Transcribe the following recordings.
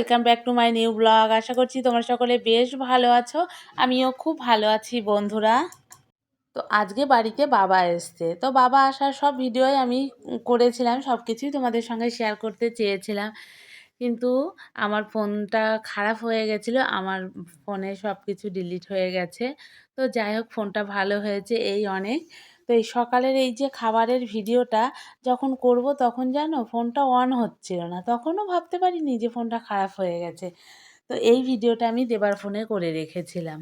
Welcome back to my new blog আশা করছি তোমরা সকলে বেশ ভালো আছো। আমিও খুব ভালো আছি বন্ধুরা। তো আজকে বাড়িতে বাবা এসছে। তো বাবা আসার সব ভিডিওই আমি করেছিলাম সব কিছুই তোমাদের সঙ্গে শেয়ার করতে চেয়েছিলাম। কিন্তু আমার ফোনটা খারাপ হয়ে গেছিল, আমার ফোনে সব কিছু ডিলিট হয়ে গেছে। তো যাই হোক ফোনটা ভালো হয়েছে এই অনেক। তো এই সকালের এই যে খাবারের ভিডিওটা যখন করব তখন জানো ফোনটা অন হচ্ছিল না। তখনও ভাবতে পারিনি যে ফোনটা খারাপ হয়ে গেছে। তো এই ভিডিওটা আমি দেবার ফোনে করে রেখেছিলাম।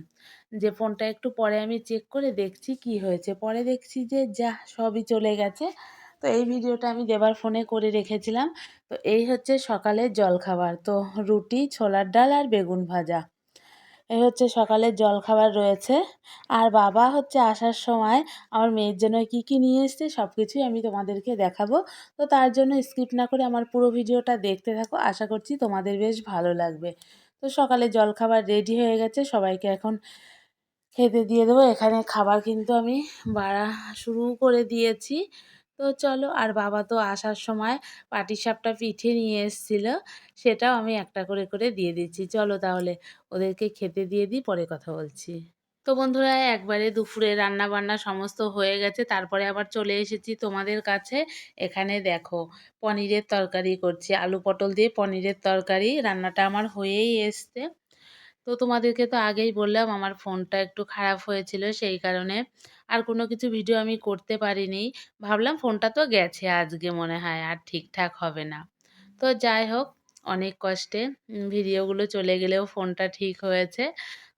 যে ফোনটা একটু পরে আমি চেক করে দেখছি কি হয়েছে। পরে দেখছি যে যা সবই চলে গেছে। তো এই ভিডিওটা আমি দেবার ফোনে করে রেখেছিলাম। তো এই হচ্ছে সকালের জলখাবার। তো রুটি, ছোলার ডাল আর বেগুন ভাজা। এই হচ্ছে সকালের জলখাবার রয়েছে। আর বাবা হচ্ছে আসার সময় আমার মেয়ের জন্য কি কি নিয়ে এসছে সব কিছুই আমি তোমাদেরকে দেখাবো। তো তার জন্য স্কিপ না করে আমার পুরো ভিডিওটা দেখতে থাকো। আশা করছি তোমাদের বেশ ভালো লাগবে। তো সকালে জলখাবার রেডি হয়ে গেছে। সবাইকে এখন খেতে দিয়ে দেবো। এখানে খাবার কিন্তু আমি বাড়া শুরু করে দিয়েছি। তো চলো আর বাবা তো আসার সময় পাটিসাপটা পিঠে নিয়ে এসেছিল, সেটাও আমি একটা করে করে দিয়ে দিচ্ছি। চলো তাহলে ওদেরকে খেতে দিয়ে দিই, পরে কথা বলছি। তো বন্ধুরা, একবারে দুপুরে রান্না বান্না সমস্ত হয়ে গেছে, তারপরে আবার চলে এসেছি তোমাদের কাছে। এখানে দেখো, পনিরের তরকারি করছি। আলু পটল দিয়ে পনিরের তরকারি, রান্নাটা আমার হয়েই এসছে। তো তোমাদেরকে তো আগেই বললাম আমার ফোনটা একটু খারাপ হয়েছিল সেই কারণে। আর কোনো কিছু ভিডিও আমি করতে পারিনি। ভাবলাম ফোনটা তো গেছে আজকে মনে হয়, আর ঠিকঠাক হবে না। তো যাই হোক, অনেক কষ্টে ভিডিওগুলো চলে গেলেও ফোনটা ঠিক হয়েছে।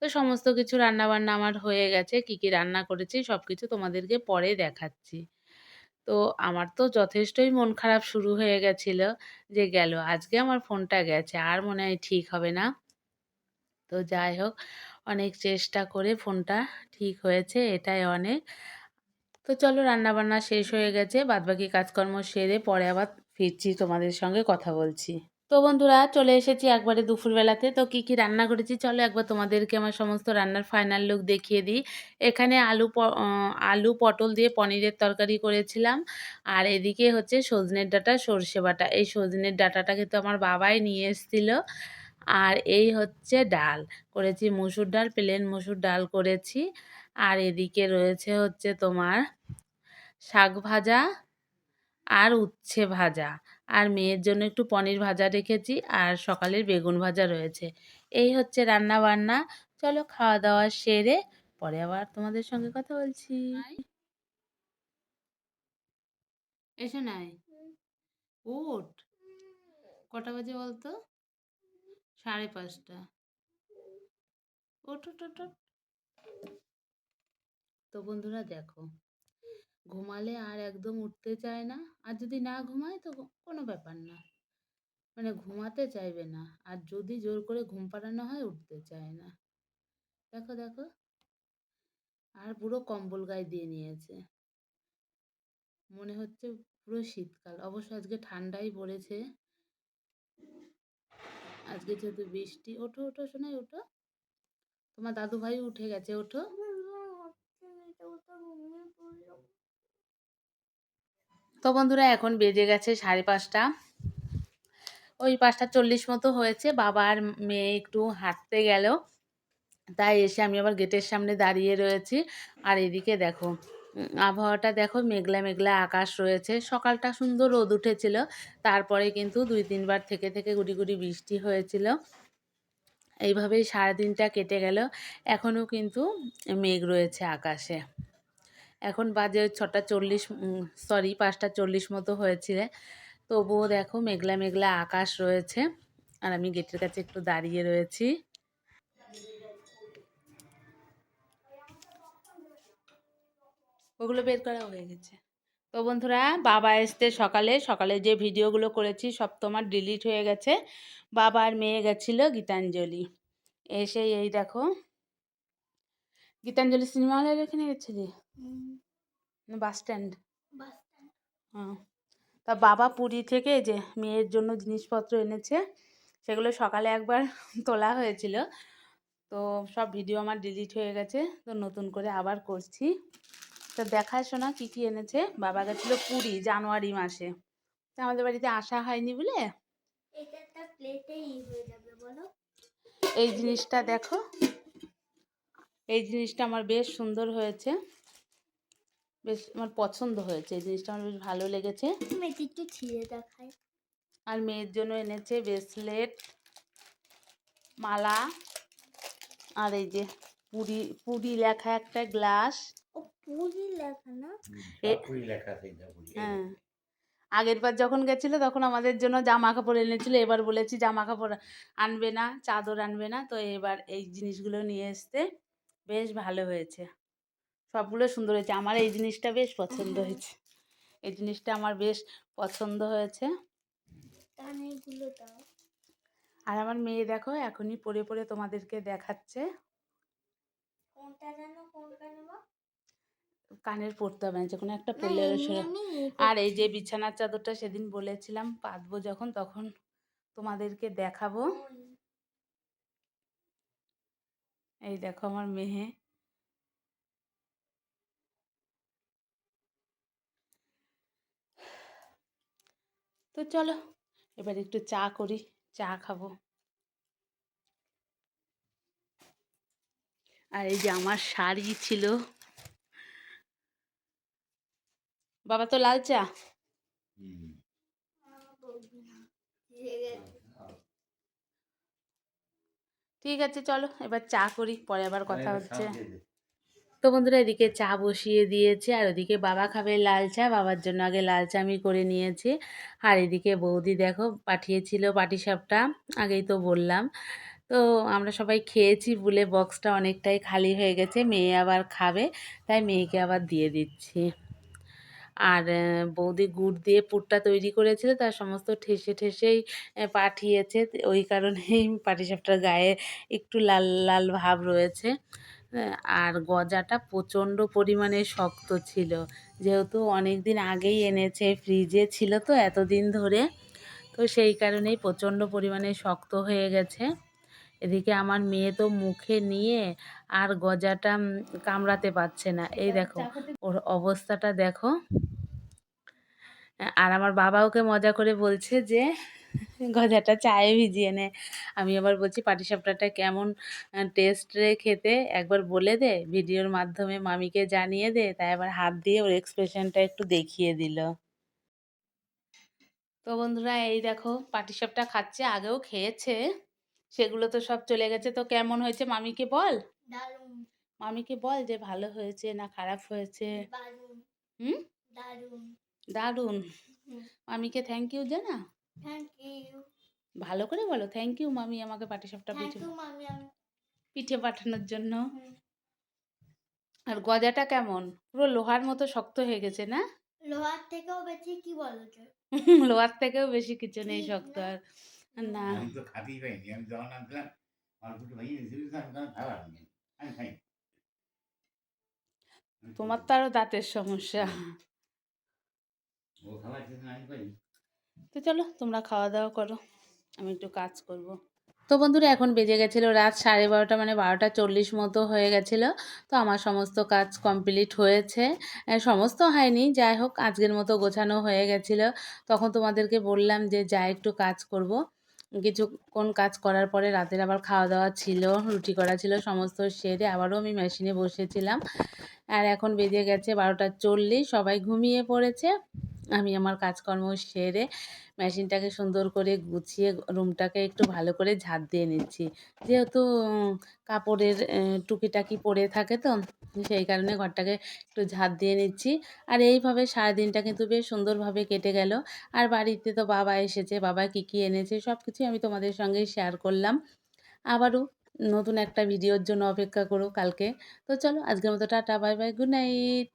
তো সমস্ত কিছু রান্নাবান্না আমার হয়ে গেছে, কি কি রান্না করেছি সব কিছু তোমাদেরকে পরে দেখাচ্ছি। তো আমার তো যথেষ্টই মন খারাপ শুরু হয়ে গেছিল যে গেল, আজকে আমার ফোনটা গেছে, আর মনে হয় ঠিক হবে না। তো যাই হোক, অনেক চেষ্টা করে ফোনটা ঠিক হয়েছে, এটাই অনেক। তো চলো রান্নাবান্না শেষ হয়ে গেছে, বাদবাকি কাজকর্ম সেরে পরে আবার ফিরছি তোমাদের সঙ্গে কথা বলছি। তো বন্ধুরা, চলে এসেছি একবারে দুপুরবেলাতে, তো কি কি রান্না করেছি চলো একবার তোমাদেরকে আমার সমস্ত রান্নার ফাইনাল লুক দেখিয়ে দিই। এখানে আলু আলু পটল দিয়ে পনিরের তরকারি করেছিলাম, আর এদিকে হচ্ছে সজনের ডাটা সর্ষে বাটা। এই সজনের ডাটাটা কিন্তু আমার বাবাই নিয়ে এসেছিল। আর এই হচ্ছে ডাল। করেছি মুসুর ডাল, প্লেন মুসুর ডাল করেছি। আর এদিকে রয়েছে হচ্ছে তোমার শাক ভাজা আর উচ্ছে ভাজা। আর মেয়ের জন্য একটু পনির ভাজা রেখেছি আর সকালের বেগুন ভাজা রয়েছে। এই হচ্ছে রান্না বান্না চলো খাওয়া দাওয়া সেরে পরে আবার তোমাদের সঙ্গে কথা বলছি। এসে নাই। উঠ। কটা বাজে বলতো? সাড়ে পাঁচটা। ওঠ ওঠ তো বন্ধুরা দেখো, ঘুমালে আর একদম উঠতে চায় না, আর যদি না ঘুমায় তো কোনো ব্যাপার না। মানে ঘুমাতে চাইবে না, আর যদি জোর করে ঘুম পাড়ানো হয় উঠতে চায় না। দেখো দেখো। আর পুরো কম্বল গায়ে দিয়ে নিয়েছে। মনে হচ্ছে পুরো শীতকাল। অবশ্য আজকে ঠান্ডাই পড়েছে। আজকে যেহেতু বৃষ্টি, ওঠো ওঠো শোনাই ওঠো। তোমার দাদু ভাই উঠে গেছে, ওঠো। তো বন্ধুরা, এখন বেজে গেছে সাড়ে পাঁচটা। ওই পাঁচটা চল্লিশ মতো হয়েছে, বাবা আর মেয়ে একটু হাঁটতে গেল। তাই এসে আমি আবার গেটের সামনে দাঁড়িয়ে রয়েছি। আর এদিকে দেখো আবহাওয়াটা দেখো মেঘলা মেঘলা আকাশ রয়েছে। সকালটা সুন্দর রোদ উঠেছিল, তারপরে কিন্তু দুই তিনবার থেকে থেকে গুড়ি গুড়ি বৃষ্টি হয়েছিল। এইভাবেই সারাদিনটা কেটে গেল। এখনও কিন্তু মেঘ রয়েছে আকাশে। এখন বাজে ছটা চল্লিশ সরি পাঁচটা চল্লিশ মতো হয়েছিল তবুও দেখো মেঘলা মেঘলা আকাশ রয়েছে। আর আমি গেটের কাছে একটু দাঁড়িয়ে রয়েছি। ওগুলো বের করা হয়ে গেছে। তো বন্ধুরা বাবা এসতে সকালে। সকালে যে ভিডিওগুলো করেছি সব তোমার ডিলিট হয়ে গেছে। বাবা আর মেয়ে গেছিল গীতাঞ্জলি। এসে এই দেখো। গীতাঞ্জলি সিনেমা হলের এখানে গেছিলি? বাস স্ট্যান্ড হ্যাঁ তা বাবা পুরী থেকে যে মেয়ের জন্য জিনিসপত্র এনেছে সেগুলো সকালে একবার তোলা হয়েছিল। তো সব ভিডিও আমার ডিলিট হয়ে গেছে। তো নতুন করে আবার করছি। তো দেখায় শোনা কী কী এনেছে বাবা গেছিল পুরী জানুয়ারি মাসে। তো আমাদের বাড়িতে আসা হয়নি বলে? এই জিনিসটা দেখো। এই জিনিসটা আমার বেশ সুন্দর হয়েছে। বেশ আমার পছন্দ হয়েছে। এই জিনিসটা আমার বেশ ভালো লেগেছে। একটু ছিঁড়ে দেখায় আর মেয়ের জন্য এনেছে ব্রেসলেট মালা আর এই যে পুরি পুরি লেখা একটা গ্লাস পুরি লেখা না? পুরি লেখা আছে এটা পুরি হ্যাঁ। আগের বার যখন গেছিল তখন আমাদের জন্য জামা কাপড় এনেছিল। এবার বলেছি জামা কাপড় আনবে না চাদর আনবে না। তো এবার এই জিনিসগুলো নিয়ে এসতে বেশ ভালো হয়েছে। সবগুলো সুন্দর হয়েছে। আমার এই জিনিসটা বেশ পছন্দ হয়েছে। এই জিনিসটা আমার বেশ পছন্দ হয়েছে। আর আমার মেয়ে দেখো এখনই পরে পরে তোমাদেরকে দেখাচ্ছে। কোনটা জানো? কোনটা নেব? কানের পরতে হবে না যে কোনো একটা এই আর এই যে বিছানার চাদরটা সেদিন বলেছিলাম পাতবো যখন তখন তোমাদেরকে দেখাবো। এই দেখো আমার মেয়ে। তো চলো এবার একটু চা করি চা খাব। আর এই যে আমার শাড়ি ছিল। বাবা তো লাল চা। ঠিক আছে চলো এবার চা করি পরে আবার কথা হচ্ছে। তো বন্ধুরা এদিকে চা বসিয়ে দিয়েছে আর ওদিকে বাবা খাবে লাল চা বাবার জন্য আগে লাল চা আমি করে নিয়েছি। আর এদিকে বৌদি দেখো পাঠিয়েছিল পাটিসাপটা আগেই তো বললাম। তো আমরা সবাই খেয়েছি বলে বক্সটা অনেকটাই খালি হয়ে গেছে মেয়ে আবার খাবে তাই মেয়েকে আবার দিয়ে দিচ্ছি। আর বৌদি গুড় দিয়ে পুরটা তৈরি করেছিল, তার সমস্ত ঠেসে ঠেসেই পাঠিয়েছে। ওই কারণেই পাটিসাপটার গায়ে একটু লাল লাল ভাব রয়েছে। আর গজাটা প্রচণ্ড পরিমাণে শক্ত ছিল। যেহেতু অনেক দিন আগেই এনেছে, ফ্রিজে ছিল তো এতদিন ধরে, তো সেই কারণেই প্রচণ্ড পরিমাণে শক্ত হয়ে গেছে। এদিকে আমার মেয়ে তো মুখে নিয়ে আর গজাটা কামড়াতে পারছে না। এই দেখো, ওর অবস্থাটা দেখো। আর আমার বাবা ওকে মজা করে বলছে যে গজাটা চায়ে ভিজিয়ে নে। আমি আবার বলছি পাটিসাপটাটা কেমন টেস্ট রে খেতে? একবার বলে দে ভিডিওর মাধ্যমে মামিকে জানিয়ে দে তাই আবার হাত দিয়ে ওর এক্সপ্রেশনটা একটু দেখিয়ে দিল। তো বন্ধুরা এই দেখো পাটিসাপটা খাচ্ছে আগেও খেয়েছে সেগুলো তো সব চলে গেছে। তো কেমন হয়েছে মামিকে বল? মামিকে বল যে ভালো হয়েছে না খারাপ হয়েছে? হুম? দারুণ। দারুণ মামিকে থ্যাংক ইউ জানা থ্যাংক ইউ ভালো করে বলো থ্যাংক ইউ মামি আমাকে পাটিসাপটা পিঠে ইউ মামি আমি পিঠে পাঠানোর জন্য। আর গজাটা কেমন? পুরো লোহার মতো শক্ত হয়ে গেছে না? লোহার থেকেও বেশি কি বলো লোহার থেকেও বেশি কিছু নেই শক্ত আর না। তোমার তো আরও দাঁতের সমস্যা ও খাবার খেতে না আমি পারি তো চলো, তোমরা খাওয়া দাওয়া করো। আমি একটু কাজ করব। তো বন্ধুরা, এখন বেজে গেছিল রাত সাড়ে বারোটা মানে বারোটা চল্লিশ মতো হয়ে গেছিল। তো আমার সমস্ত কাজ কমপ্লিট হয়েছে। সমস্ত হয়নি, যাই হোক, আজকের মতো গোছানো হয়ে গেছিল। তখন তোমাদেরকে বললাম যে, যা একটু কাজ করব। কিছুক্ষণ কাজ করার পরে রাতের আবার খাওয়া দাওয়া ছিল, রুটি করা ছিল, সমস্ত সেরে আবারও আমি মেশিনে বসেছিলাম। আর এখন বেজে গেছে বারোটা চল্লিশ, সবাই ঘুমিয়ে পড়েছে। আমি আমার কাজকর্ম সেরে মেশিনটাকে সুন্দর করে গুছিয়ে রুমটাকে একটু ভালো করে ঝাড় দিয়ে নিচ্ছি। যেহেতু কাপড়ের টুকিটাকি পড়ে থাকে তো, সেই কারণে ঘরটাকে একটু ঝাড় দিয়ে নিচ্ছি। আর এইভাবে সারাদিনটা কিন্তু বেশ সুন্দরভাবে কেটে গেল। আর বাড়িতে তো বাবা এসেছে, বাবা কী কী এনেছে সব কিছুই আমি তোমাদের সঙ্গে শেয়ার করলাম। আবারও নতুন একটা ভিডিওর জন্য অপেক্ষা করো কালকে। তো চলো আজকের মতো tata, bye bye, good night.